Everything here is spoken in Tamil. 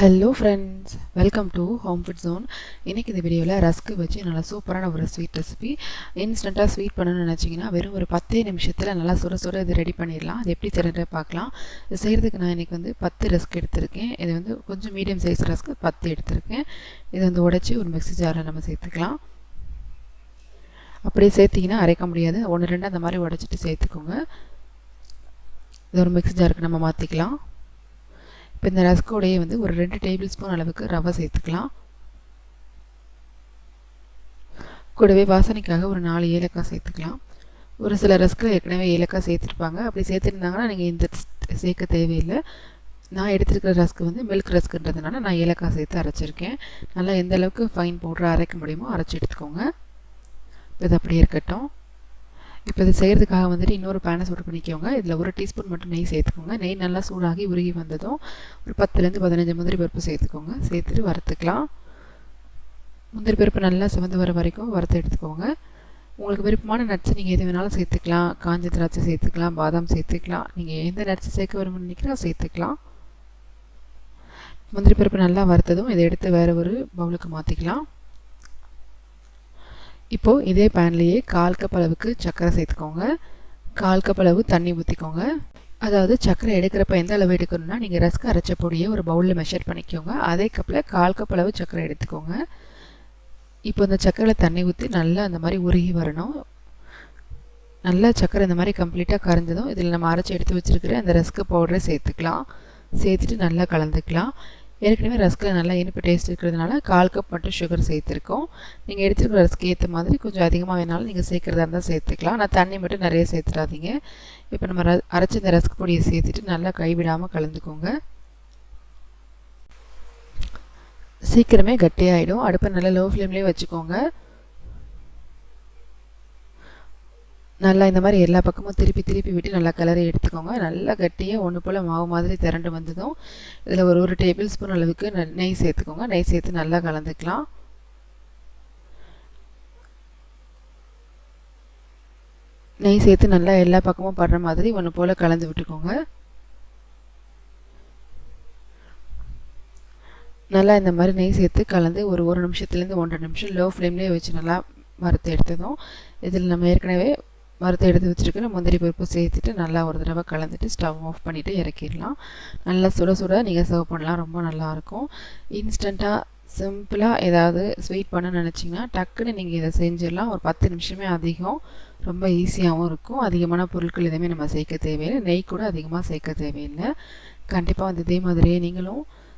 Hello friends welcome to home food zone இன்றைக்கி இந்த வீடியோவில் ரஸ்க்கு வச்சு நல்லா சூப்பரான ஒரு ஸ்வீட் ரெசிபி இன்ஸ்டண்ட்டாக ஸ்வீட் பண்ணணும்னு நினச்சிங்கன்னா வெறும் ஒரு பத்தே நிமிஷத்தில் நல்லா சுட சுட இது ரெடி பண்ணிடலாம். அது எப்படி செய்கிறது பார்க்கலாம். இது செய்கிறதுக்கு நான் இன்றைக்கி வந்து பத்து ரஸ்க் எடுத்திருக்கேன். இது வந்து கொஞ்சம் மீடியம் சைஸ் ரஸ்க்கு பத்து எடுத்திருக்கேன். இதை வந்து உடச்சி ஒரு மிக்ஸி ஜாரில் நம்ம சேர்த்துக்கலாம். அப்படியே சேர்த்திங்கன்னா அரைக்க முடியாது. ஒன்று ரெண்டு அந்த மாதிரி உடச்சிட்டு சேர்த்துக்கோங்க. இது ஒரு மிக்ஸி ஜாருக்கு நம்ம மாற்றிக்கலாம் இப்போ இந்த ரஸ்கோடையே வந்து ஒரு ரெண்டு டேபிள் ஸ்பூன் அளவுக்கு ரவை சேர்த்துக்கலாம். கூடவே வாசனைக்காக ஒரு நாலு ஏலக்காய் சேர்த்துக்கலாம். ஒரு சில ரஸ்கில் ஏற்கனவே ஏலக்காய் சேர்த்துருப்பாங்க. அப்படி சேர்த்துருந்தாங்கன்னா நீங்கள் இந்த சேர்க்க தேவையில்லை. நான் எடுத்துருக்கிற ரஸ்க்கு வந்து மில்க் ரஸ்க்குன்றதுனால நான் ஏலக்காய் சேர்த்து அரைச்சிருக்கேன். நல்லா எந்த அளவுக்கு ஃபைன் பவுடர் அரைக்க முடியுமோ அரைச்சி எடுத்துக்கோங்க. இப்போ இது அப்படியே இருக்கட்டும். இப்போ இது செய்கிறதுக்காக வந்துட்டு இன்னொரு பேனை சூடு பண்ணிக்கோங்க. இதில் ஒரு டீஸ்பூன் மட்டும் நெய் சேர்த்துக்கோங்க. நெய் நல்லா சூடாகி உருகி வந்ததும் ஒரு பத்துலேருந்து பதினஞ்சு முந்திரி பருப்பு சேர்த்துக்கோங்க. சேர்த்துட்டு வறுத்துக்கலாம். முந்திரி பருப்பு நல்லா சிவந்து வர வரைக்கும் வறுத்து எடுத்துக்கோங்க. உங்களுக்கு விருப்பமான நட்ஸ் நீங்கள் எது வேணாலும் சேர்த்துக்கலாம். காஞ்ச திராட்சை சேர்த்துக்கலாம். பாதாம் சேர்த்துக்கலாம். நீங்கள் எந்த நட்ஸ் சேர்க்க வரும்னு நினைக்கிறோ சேர்த்துக்கலாம். முந்திரி பருப்பு நல்லா வறுத்ததும் இதை எடுத்து வேறு ஒரு பவுலுக்கு மாற்றிக்கலாம் இப்போது இதே பேன்லேயே கால் கப் அளவுக்கு சர்க்கரை சேர்த்துக்கோங்க. கால் கப் அளவு தண்ணி ஊற்றிக்கோங்க அதாவது சர்க்கரை எடுக்கிறப்ப எந்த அளவு எடுக்கணும்னா நீங்கள் ரஸ்க் அரைச்ச பொடியை ஒரு பவுலில் மெஷர் பண்ணிக்கோங்க. அதே கப்பில் கால் கப் அளவு சர்க்கரை எடுத்துக்கோங்க. இப்போ இந்த சர்க்கரையில் தண்ணி ஊற்றி நல்லா அந்த மாதிரி உருகி வரணும். நல்லா சர்க்கரை இந்த மாதிரி கம்ப்ளீட்டாக கரைஞ்சதும் இதில் நம்ம அரைச்சி எடுத்து வச்சுருக்கிற அந்த ரஸ்க்கு பவுடரை சேர்த்துக்கலாம். சேர்த்துட்டு நல்லா கலந்துக்கலாம். ஏற்கனவே ரஸ்கில் நல்லா இனிப்பு டேஸ்ட் இருக்கிறதுனால கால் கப் மட்டும் சுகர் சேர்த்துருக்கோம். நீங்கள் எடுத்துருக்கிற ரஸ்க்கு ஏற்ற மாதிரி கொஞ்சம் அதிகமாக வேணாலும் நீங்கள் சேர்க்குறதா இருந்தால் சேர்த்துக்கலாம். ஆனால் தண்ணி மட்டும் நிறைய சேர்த்துடாதீங்க இப்போ நம்ம ர அரைச்சி இந்த ரஸ்க் பொடியை சேர்த்துட்டு நல்லா கைவிடாமல் கலந்துக்கோங்க. சீக்கிரமே கட்டியாகிடும் அடுப்பை நல்லா லோ ஃப்ளேம்லேயே வச்சுக்கோங்க. நல்லா இந்த மாதிரி எல்லா பக்கமும் திருப்பி திருப்பி விட்டு நல்லா கலரை எடுத்துக்கோங்க. நல்லா கட்டியாக ஒன்று போல் மாவு மாதிரி திரண்டு வந்ததும் இதில் ஒரு ஒரு டேபிள் ஸ்பூன் அளவுக்கு நெய் சேர்த்துக்கோங்க. நெய் சேர்த்து நல்லா கலந்துக்கலாம். நெய் சேர்த்து நல்லா எல்லா பக்கமும் படுற மாதிரி ஒன்று போல் கலந்து விட்டுக்கோங்க. நல்லா இந்த மாதிரி நெய் சேர்த்து கலந்து ஒரு ஒரு நிமிஷத்துலேருந்து ஒன்றரை நிமிஷம் லோ ஃப்ளேம்லேயே வச்சு நல்லா வறுத்து எடுத்ததும் இதில் நம்ம ஏற்கனவே வறுத்து எடுத்து வச்சுருக்கிற முந்திரி பருப்பு சேர்த்துட்டு நல்லா ஒரு தடவை கலந்துட்டு ஸ்டவ் ஆஃப் பண்ணிவிட்டு இறக்கிடலாம். நல்லா சுட சுட நீங்கள் சர்வ் பண்ணலாம். ரொம்ப நல்லாயிருக்கும் இன்ஸ்டண்ட்டாக சிம்பிளாக ஏதாவது ஸ்வீட் பண்ண நினச்சிங்கன்னா டக்குன்னு நீங்கள் இதை செஞ்சிடலாம். ஒரு பத்து நிமிஷமே அதிகம். ரொம்ப ஈஸியாகவும் இருக்கும். அதிகமான பொருட்கள் எதுவுமே நம்ம சேர்க்க தேவையில்லை. நெய் கூட அதிகமாக சேர்க்க தேவையில்லை. கண்டிப்பாக வந்து இதே மாதிரியே நீங்களும்